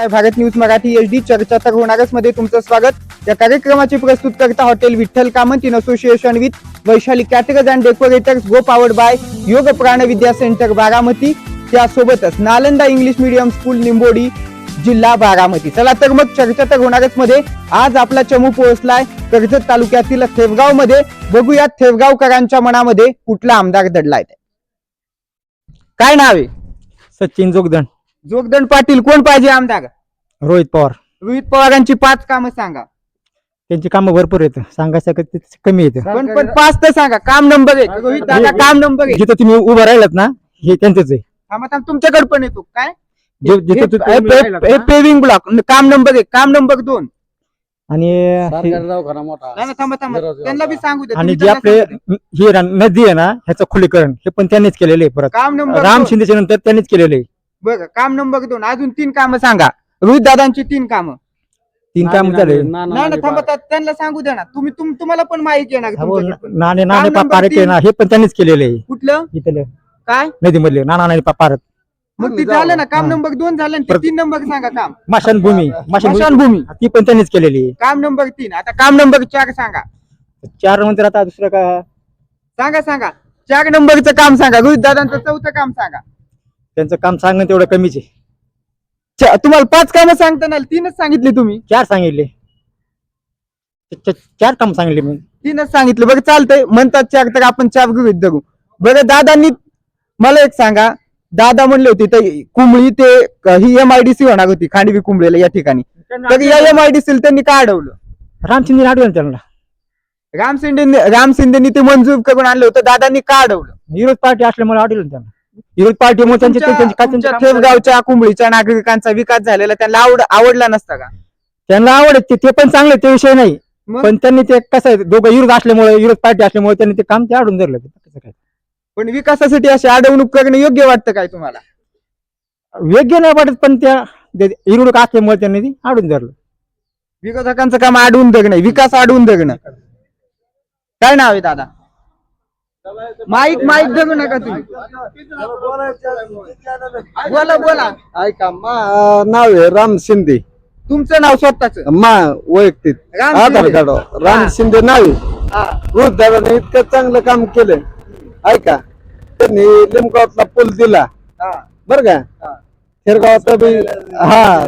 आहे. Bharat news Marathi H D चर्चा तर होणारच. मध्ये तुमचं स्वागत. या कार्यक्रमाची प्रस्तुत करता hotel Vitthal Kamat in association with Vaishali caterers and decorators co powered by Yog Pranvidya centre Baramati. त्यासोबतच Nalanda English medium school Nimbodi जिल्हा बारामती. चला तर मग चर्चा तर होणारच मध्ये. आज आपला चमू पोहोचलाय कर्जत तालुक्यातील थेवगावमध्ये बघूया थेवगावकरांच्या मनामध्ये कुठला आमदार दडलाय. काय नाव आहे? सचिन जोगदंड जोगदंड पाटील कोण पाहिजे आमदार? रोहित पवार. रोहित पवारांची पाच कामं सांगा. त्यांची कामं भरपूर आहेत. सांगायचं ते कमी येतं पण पण पाच तर सांगा. काम नंबर एक. रोहित दादा काम नंबर एक. जिथं तुम्ही उभं राहिलात ना हे त्यांचंच आहे. थांबा थांब तुमच्याकडे पण येतो. काय? जे- जिथं तू- पेविंग ब्लॉक काम नंबर एक. काम नंबर दोन. आणि हे- नाही ना, थांबा थांबा. त्यांना बी सांगू दे आणि तुम्ही जे त्यांना आपले सांगू. ही रा- नदी आहे ना ह्याचं खुलीकरण हे पण त्यांनीच केलेलं आहे परत. काम नंबर राम दोन. शिंदेच्या नंतर त्यांनीच केलेलं आहे. बघा काम नंबर दोन. अजून तीन कामं सांगा. रोहित दादांची तीन कामं. तीन काम झाले. नाही ना थांबा त्या- त्यांना सांगू द्या ना. तुम्ही तुम- तुम्हाला पण माहिती येणार तुमच्याकडे. नाणे नाणे काम नंबर पारक आहे ना हे पण त्यांनीच केलेलं. आहे कुठलं? इथलं. काय? नदीमधले. नाना नाणे पारक मग ती झालं ना. काम हा. नंबर दोन झालं ना ते परत- तीन नंबर सांगा काम. माशानभूमी माशानभूमी स्मशानभूमी ती पण त्यांनीच केलेली. आहे काम नंबर तीन. आता काम नंबर चार सांगा. चार नंतर आता दुसरं का? सांगा सांगा. चार नंबरचं काम सांगा. रोहित दादांचं चौथं काम सांगा. त्यांचं काम सांगणं तेवढं कमीच आहे. चा- तुम्हाला पाच कामं सांगता ना तीनच सांगितली तुम्ही. चार सांगितले. च- च- चार काम सांगितले मी. तीनच सांगितलं. बरं चालतंय. म्हणतात चार तर आपण चार गृहित धरू. बरं दादांनी मला एक सांगा. दादा म्हणले होते तर कुंबळी ते ही एम आय डी सी होणार होती खांडवी कुंबळीला या ठिकाणी. तर या एम आय डी सी त्यांनी का अडवलं? राम शिंदे आठवलं त्यांना. राम शिंदे राम शिंदेनी ते मंजूर करून आणलं होतं. दादांनी का अडवलं? विरोध पार्टी असल्यामुळे आठवलं त्यांना. विरोध पार्टीमुळे त्यांचे तुमच्या- त्यांचे- काय तुमच्या त्यांचे काम- थेरगावच्या कुंबळीच्या नागरिकांचा विकास झालेला त्यांना आवड आवडला नसता का? त्यांना आवडत ते- ते पण चांगले ते विषय नाही. मग? पण त्यांनी ते कसं आहे दोघं विरोध असल्यामुळे विरोध पार्टी असल्यामुळे त्यांनी ते काम ते आडून धरलं. काय? पण विकासासाठी अशी अडवणूक करणं योग्य वाटतं काय तुम्हाला? योग्य नाही वाटत पण त्या ते विरोध असल्यामुळे त्यांनी ते आडून धरलं. विरोधकांचं काम अडवून धरणं विकास अडवून धरणं. काय नाव आहे दादा? माईक माईक धरू नका तुम्ही. बोला बोला. ऐका मा नाव आहे राम शिंदे. तुमचं नाव स्वतःच. मा वैयक्तिक. राम आधार शिंदे. कार्ड. राम शिंदे नाव आहे. वृद्धाने इतकं चांगलं काम केलं ऐका त्यांनी लिमगावातला पूल दिला. बर का? हा. खेरगावात बी हा.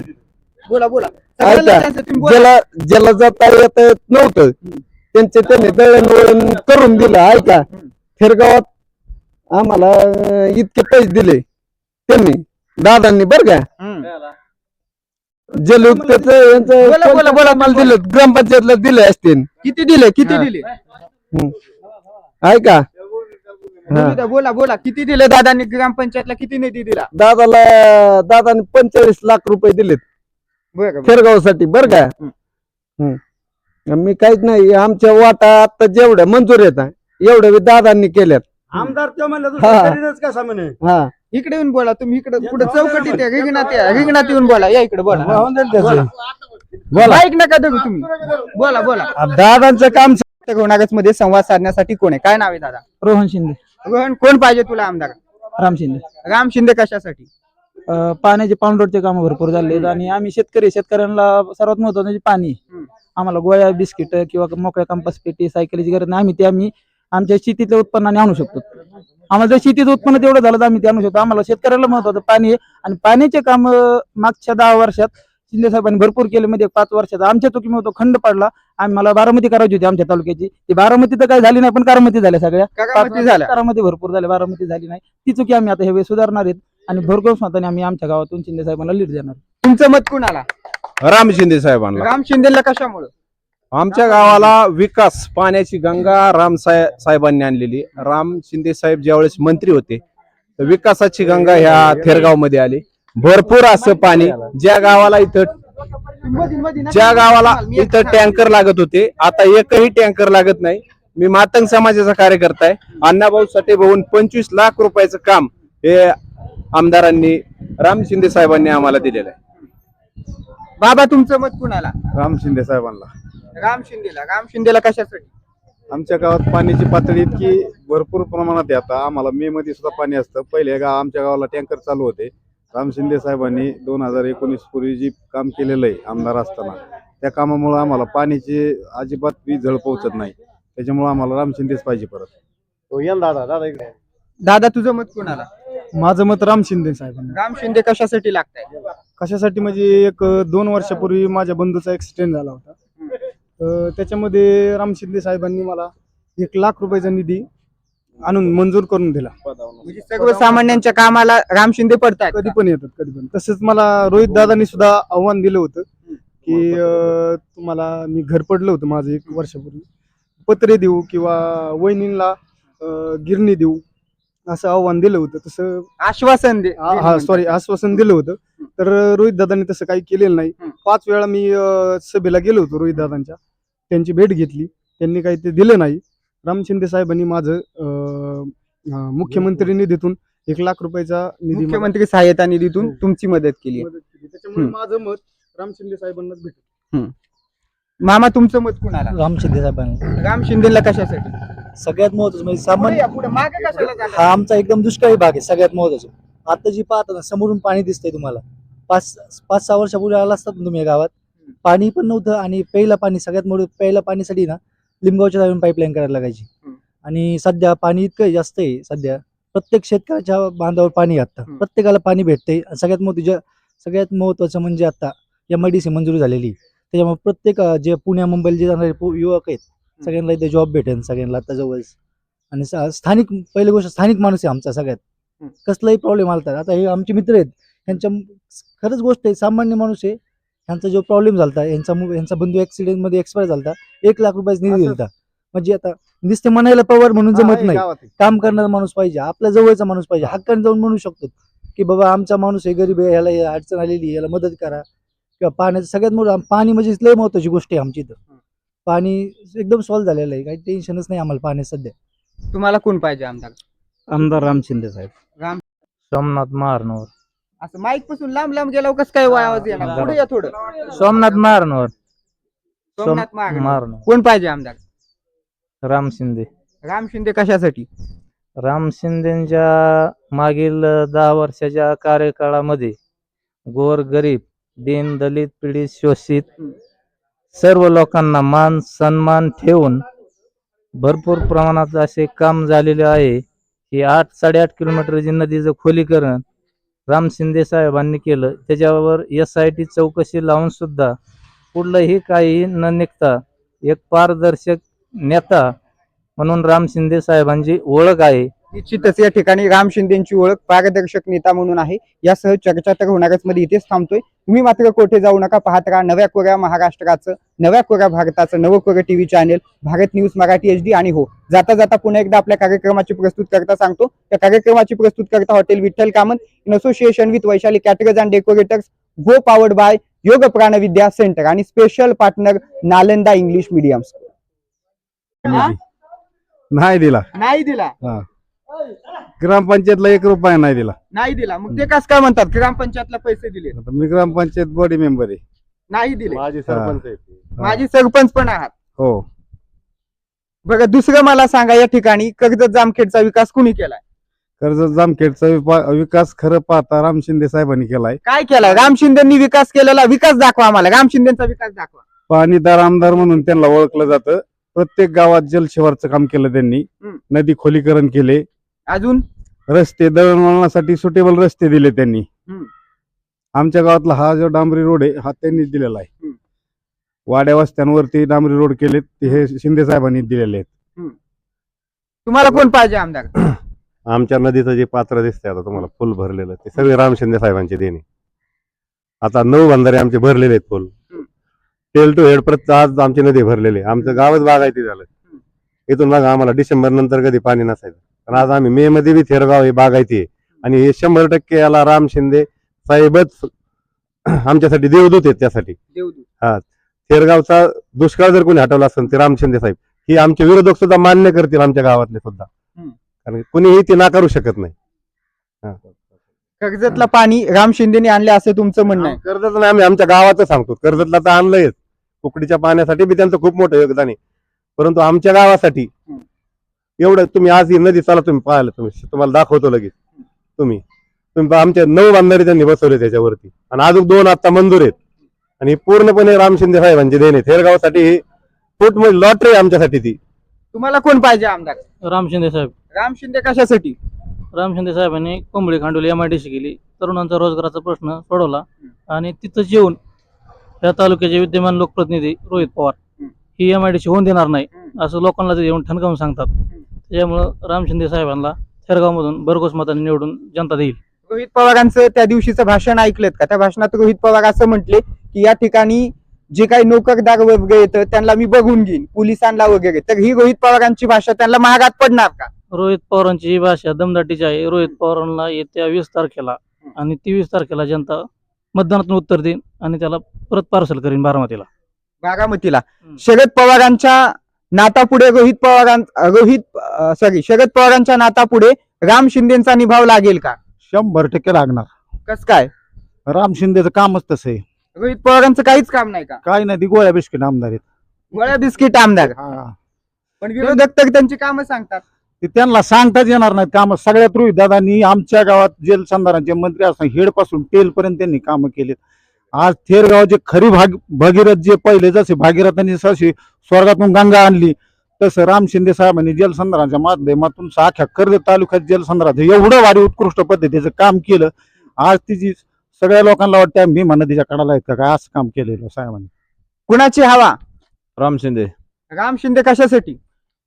बोला बोला. ऐका त्यांचं तुम्ही बोला. ज्याला ज्याला जाता येत नव्हतं त्यांचे त्यांनी दळणवळण करून दिलं. ऐका खेरगावात आम्हाला इतके पैसे दिले. त्यांनी दादांनी बर का? हम्म. जलयुक्तच बोला, बोला, बोला, मला दिलं? ग्रामपंचायतला दिले असतील. किती दिले किती दिले. ऐका बोलू बोला बोला. किती दिले दादांनी? ग्रामपंचायतला किती निधी दिला? दादाला दादाने पंचेचाळीस लाख रुपये दिलेत. खेरगावसाठी बर का. मी काहीच नाही आमच्या वाटा आता जेवढ्या मंजूर येतात एवढ्या बी दादांनी केल्यात. आमदार ते म्हणलं हा. हा. इकडे येऊन बोला तुम्ही इकडे पुढे चौकटीत या रिंगणात या रिंगणात येऊन बोला या इकडे बोला. होऊन जाईल त्याचं. बोला. ऐक नका धरू तुम्ही. बोला बोला. दादांचं काम होणारच मध्ये संवाद साधण्यासाठी कोण आहे? काय नाव आहे दादा? रोहन शिंदे. रोहन कोण पाहिजे तुला आमदार? राम शिंदे. राम शिंदे कशासाठी? अं, पाण्याचे पाऊंडरचे काम भरपूर झाले आहेत आणि आम्ही शेतकरी शेतकऱ्यांना सर्वात महत्वाचं म्हणजे पाणी. हम्म. आम्हाला गोळ्या बिस्किट किंवा मोकळ्या कंपास पेटी सायकलीची गरज नाही. आम्ही ते आम्ही आमच्या शेतीतल्या उत्पन्नाने आणू शकतो. आम्हाला जर शेतीचं उत्पन्न तेवढं झालं तर आम्ही ते आणू शकतो. आम्हाला शेतकऱ्याला महत्वाचं पाणी आहे. आणि पाण्याचे काम मागच्या दहा वर्षात शिंदे साहेबांनी भरपूर केले. म्हणजे पाच वर्षात आमच्या चुकीमुळे तो खंड पडला. आणि मला बारामती करायची होती आमच्या तालुक्याची. ती बारामती तर काही झाली नाही पण कारामती झाल्या सगळ्या. कारामती भरपूर झाल्या. बारामती झाली नाही. ती चुकी आम्ही आता हे सुधारणार आहेत. आणि भरघोस मताने आम्ही आमच्या गावातून शिंदे साहेबांना लीड देणार. तुमचं मत कुणाला? राम शिंदे साहेबांना. राम शिंदेला कशामुळे? आमच्या गावाला विकास पाण्याची गंगा राम साहे- साहेबांनी आणलेली. राम शिंदे साहेब ज्यावेळेस मंत्री होते तर विकासाची गंगा ह्या थेरगावमध्ये आली. भरपूर असं पाणी ज्या गावाला इथं ज्या गावाला इथं टँकर लागत होते आता एकही टँकर लागत नाही. मी मातंग समाजाचा कार्यकर्ता आहे. अण्णाभाऊ साठे भाऊन पंचवीस लाख रुपयाचं काम हे आमदारांनी राम शिंदे साहेबांनी आम्हाला दिलेलं आहे. बाबा तुमचं मत कुणाला? राम शिंदे साहेबांना. राम शिंदेला राम शिंदेला कशासाठी? आमच्या गावात पाण्याची पातळी इतकी भरपूर प्रमाणात आहे आता. आम्हाला मे मध्ये सुद्धा पाणी असतं. पहिले गाव आमच्या गावाला टँकर चालू होते. राम शिंदे साहेबांनी दोन हजार एकोणीस पूर्वी जी काम केलेलं आहे आमदार असताना त्या कामामुळे आम्हाला पाण्याची अजिबात बी झळ पोहोचत नाही. त्याच्यामुळे आम्हाला राम शिंदेच पाहिजे परत. दादा. दादा इकडे. दादा तुझं मत कोणाला? माझं मत राम शिंदे साहेबांना. राम शिंदे कशासाठी लागताय? कशासाठी? म्हणजे एक दोन वर्षापूर्वी माझ्या बंधूचा ऍक्सिडेंट झाला होता. त्याच्यामध्ये राम शिंदे साहेबांनी मला एक लाख रुपयाचा निधी आणून मंजूर करून दिला. म्हणजे सर्वसामान्यांच्या कामाला राम शिंदे पडतायत कधी पण येतात कधी पण. तसंच मला रोहित दादांनी सुद्धा आव्हान दिलं होतं की अं, तुम्हाला मी घर पडलं होतं माझं एक वर्षापूर्वी. पत्रे देऊ किंवा वहिनींना अं, गिरणी देऊ असं आव्हान दिलं होतं. तसं आश्वासन दे हा हा, सॉरी आश्वासन दिलं होतं. तर रोहित दादांनी तसं काही केलेलं नाही. पाच वेळा मी अं, सभेला गेलो होतो रोहित दादांच्या. त्यांची भेट घेतली त्यांनी काही ते दिलं नाही राम शिंदे साहेबांनी माझं अं, मुख्यमंत्री निधीतून एक लाख रुपयाचा निधी मला मुख्यमंत्री सहाय्यता निधीतून हो. तुमची मदत केली आहे. मदत केली त्याच्यामुळे हम्म. माझं मत राम शिंदे साहेबांनाच भेटलं मामा तुमचं मत कोणाला राम शिंदे साहेबांना राम शिंदेला कशासाठी सगळ्यात महत्वाचं म्हणजे पुढे सामान्य या, पुढे. मागे कशाला जाणार? हा आमचा एकदम दुष्काळी भाग आहे सगळ्यात महत्वाचं आता जी पाहता ना समोरून पाणी दिसतंय तुम्हाला पाच पाच सहा वर्षापूर्वी आला असतात ना तुम्ही या गावात पाणी पण नव्हतं आणि प्यायला पाणी सगळ्यात मोठं प्यायला पाणीसाठी ना लिंगावच्या जाऊन पाईपलाईन करायला लागायची. आणि सध्या पाणी इतकं जास्त आहे सध्या प्रत्येक शेतकऱ्याच्या बांधावर पाणी आता. प्रत्येकाला पाणी भेटते सगळ्यात मोठी ज- सगळ्यात महत्वाचं म्हणजे आता एम आय डी सी मंजुरी झालेली. त्याच्यामुळे प्रत्येक जे पुण्या मुंबईला जे जाणारे युवक आहेत सगळ्यांना इथे जॉब भेटेल सगळ्यांना आता जवळच आणि स्थानिक पहिली गोष्ट स्थानिक माणूस आहे आमचा सगळ्यात. कसलाही प्रॉब्लेम आला तर आता हे आमचे मित्र आहेत यांच्या खरंच गोष्ट आहे सामान्य माणूस आहे यांचा जो प्रॉब्लेम झाला यांचा यांचा बंधू ऍक्सिडेंटमध्ये एक्सपायर झाला एक लाख रुपयाचा निधी दिलता. म्हणजे आता नुसते म्हणायला पवार म्हणून हा, जमत नाही. काम करणारा माणूस पाहिजे आपल्या जवळचा माणूस पाहिजे. हक्काने जाऊन म्हणू शकतो की बाबा आमचा माणूस आहे गरीब आहे याला हे अडचण आलेली याला मदत करा. किंवा पाण्याचं सगळ्यात मोठं पाणी म्हणजे लय महत्वाची गोष्ट आहे आमची इथं. पाणी एकदम सॉल्व्ह झालेलं आहे काही टेन्शनच नाही आम्हाला पाणी सध्या. तुम्हाला कोण पाहिजे आमदार? आमदार राम शिंदे साहेब. राम सोमनाथ महारनवर. असं माईकपासून लांब लांब गेल्यावर कसं काय आवाज येणार? पुढे या थोडं. सोमनाथ महारनवर सोमनाथ महारनवर कोण पाहिजे आमदार? राम शिंदे. राम शिंदे कशासाठी? राम शिंदेच्या मागील दहा वर्षाच्या कार्यकाळामध्ये गोर गरीब दीन दलित पीडित शोषित सर्व लोकांना मान सन्मान ठेवून भरपूर प्रमाणात असे काम झालेले आहे. की आठ साडेआठ किलोमीटरची नदीचं खोलीकरण राम शिंदे साहेबांनी केलं. त्याच्यावर एस आय टी चौकशी लावून सुद्धा कुठलंही काही न निघता एक पारदर्शक नेता म्हणून राम शिंदे साहेबांची ओळख आहे. निश्चितच या ठिकाणी राम शिंदेची ओळख पारदर्शक नेता म्हणून आहे. यासह चर्चा तर होणारच मध्ये इथेच थांबतोय. तुम्ही मात्र कोठे जाऊ नका पाहत राहा नव्या कोऱ्या महाराष्ट्राचं नव्या कोऱ्या भारताचं नवं कोरं TV channel Bharat news Marathi H D आणि हो. जाता जाता पुन्हा एकदा आपल्या कार्यक्रमाची प्रस्तुत करता सांगतो. त्या कार्यक्रमाची प्रस्तुत करता hotel Vitthal Kamat in association with Vaishali caterers and decorators co powered by Yog Pranvidya centre आणि special partner Nalanda English medium नाही दिला. नाही दिला. ग्रामपंचायतला एक रुपया नाही दिला. नाही दिला. मग ते कस काय म्हणतात? ग्रामपंचायतला पैसे दिले. आता मी ग्रामपंचायत बॉडी मेंबर आहे. नाही दिले. माझी सरपंच माझी सरपंच पण आहात. हो. बघा दुसरं मला सांगा या ठिकाणी कर्जत जामखेडचा विकास कुणी केलाय? कर्जत जामखेडचा विपा- विकास खरं पाहता राम शिंदे साहेबांनी केलाय. काय केलाय? राम शिंदेनी विकास केलेला विकास दाखवा आम्हाला. राम शिंदेचा विकास दाखवा. पाणीदार आमदार म्हणून त्यांना ओळखलं जातं. प्रत्येक गावात जलशिवारचं काम केलं त्यांनी. हम्म. नदी खोलीकरण केले. अजून? रस्ते दळणवळणासाठी सुटेबल रस्ते दिले त्यांनी. हम्म. आमच्या गावातला हा जो डांबरी रोड आहे हा त्यांनीच दिलेला आहे. हम्म. वाड्या वस्त्यांवरती डांबरी रोड केलेत ते हे शिंदे साहेबांनी दिलेले आहेत. तुम्हाला कोण पाहिजे आमदार? आमच्या नदीचं जे पात्र दिसतंय आता तुम्हाला फुल भरलेलं ते सगळे राम शिंदे साहेबांचे देणे. आता नऊ बंधारे आमचे भरलेले आहेत फुल. हम्म. टेल टू हेड प्रत आज आमची नदी भरलेली आहे. आमचं गावच बागायती झालं. इथून बघा आम्हाला डिसेंबर नंतर कधी पाणी नसायचं. पण आज आम्ही मे मध्ये बी थेरगाव हे बागायती आहे आणि हे शंभर टक्के याला राम शिंदे साहेबच आमच्यासाठी देवदूत आहेत त्यासाठी. देवदूत. थेरगावचा दुष्काळ जर कोणी हटवला असेल ते राम शिंदे साहेब ही आमचे विरोधक सुद्धा मान्य करतील आमच्या गावातले सुद्धा. कारण कुणीही ते नाकारू शकत नाही. कर्जतला पाणी राम शिंदेनी आणले असं तुमचं म्हणणं आहे? कर्जत नाही आम्ही आमच्या गावाचं सांगतो. कर्जतला तर आणलंयच. कुकडीच्या पाण्यासाठी बी त्यांचं खूप मोठं योगदान आहे. परंतु आमच्या गावासाठी एवढं तुम्ही आज ही नदी चला तुम्ही पाहिलं तुम्ही तुम्हाला दाखवतो लगेच. तुम्ही. तुम्ही पहा, आमचे नऊ बांधारे त्यांनी बसवले त्याच्यावरती. आणि अजून दोन आता मंजूर आहेत. आणि ही पूर्णपणे राम शिंदे साहेबांची देणे थेरगावसाठी ही फूट म्हणजे लॉटरी आमच्यासाठी ती. तुम्हाला कोण पाहिजे आमदार? राम शिंदे साहेब. राम शिंदे कशासाठी? राम शिंदे साहेबांनी कोंबडी खांडोली एम आय डी सी केली. तरुणांचा रोजगाराचा प्रश्न सोडवला. आणि तिथं येऊन या तालुक्याचे विद्यमान लोकप्रतिनिधी रोहित पवार ही एम आय डी सी होऊन देणार नाही असं लोकांना ते येऊन ठणकावून सांगतात. त्याच्यामुळं राम शिंदे साहेबांना थेरगावमधून भरघोस मतांनी निवडून जनता देईल. रोहित पवारांचं त्या दिवशीचं भाषण ऐकलं का? त्या भाषणात रोहित पवार असं म्हटले की या ठिकाणी जे काही नोकरदार वर्ग येतं त्यांना मी बघून घेईन पोलिसांना वगैरे. तर ही रोहित पवारांची भाषा त्यांना महागात पडणार का? रोहित पवारांची ही भाषा दमदाटीची आहे. रोहित पवारांना येत्या वीस तारखेला आणि तेवीस तारखेला जनता मतदानातून उत्तर देईन आणि त्याला परत पार्सल करीन बारामतीला. बारामतीला. शरद पवारांच्या नातापुढे रोहित पवारां रोहित सॉरी शरद पवारांच्या नातापुढे राम शिंदेचा निभाव लागेल का? शंभर टक्के लागणार. कस काय? राम शिंदेचं कामच तसं आहे. रोहित पवारांचं काहीच काम नाही का? काय नाही ती गोळ्या बिस्किट आमदार आहेत. गोळ्या बिस्किट आमदार हा. पण विरोधक तर त्यांची कामं सांगतात. ते त्यांना सांगताच येणार नाहीत काम. सगळ्यात रोहित दादांनी आमच्या गावात जलसंधारणाचे मंत्री असताना हेडपासून टेल पर्यंत त्यांनी कामं केलीत. आज थेरगावचे खरी भाग भगीरथ जे पहिले जसे भागीरथांनी जशी स्वर्गातून गंगा आणली तसं राम शिंदे साहेबांनी जलसंधारणाच्या माध्यमातून अख्ख्या कर्जत तालुक्यात जलसंधारणाचं एवढं भारी उत्कृष्ट पद्धतीचं काम केलं. आज तिची सगळ्या लोकांना वाटतं मी म्हणत तिच्या कडाला का? काय असं काम केलेलं साहेबांनी. कुणाची हवा? राम शिंदे. राम शिंदे कशासाठी?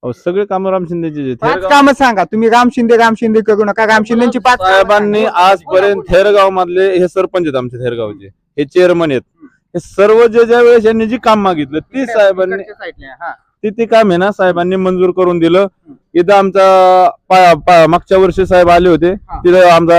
अहो, सगळे काम राम शिंदेचे पाच काम सांगा. तुम्ही राम शिंदे राम शिंदे करू नका. राम शिंदेची पाच साहेबांनी. आजपर्यंत थेरगाव मधले हे सरपंच आहेत आमचे थेरगावचे. हे चेअरमन आहेत हे सर्व जे ज्या वेळेस यांनी जी काम मागितलं ती साहेबांनी. ते ते काम आहे ना साहेबांनी मंजूर करून दिलं इथं आमचा मागच्या वर्षी साहेब आले होते. तिथं आमचा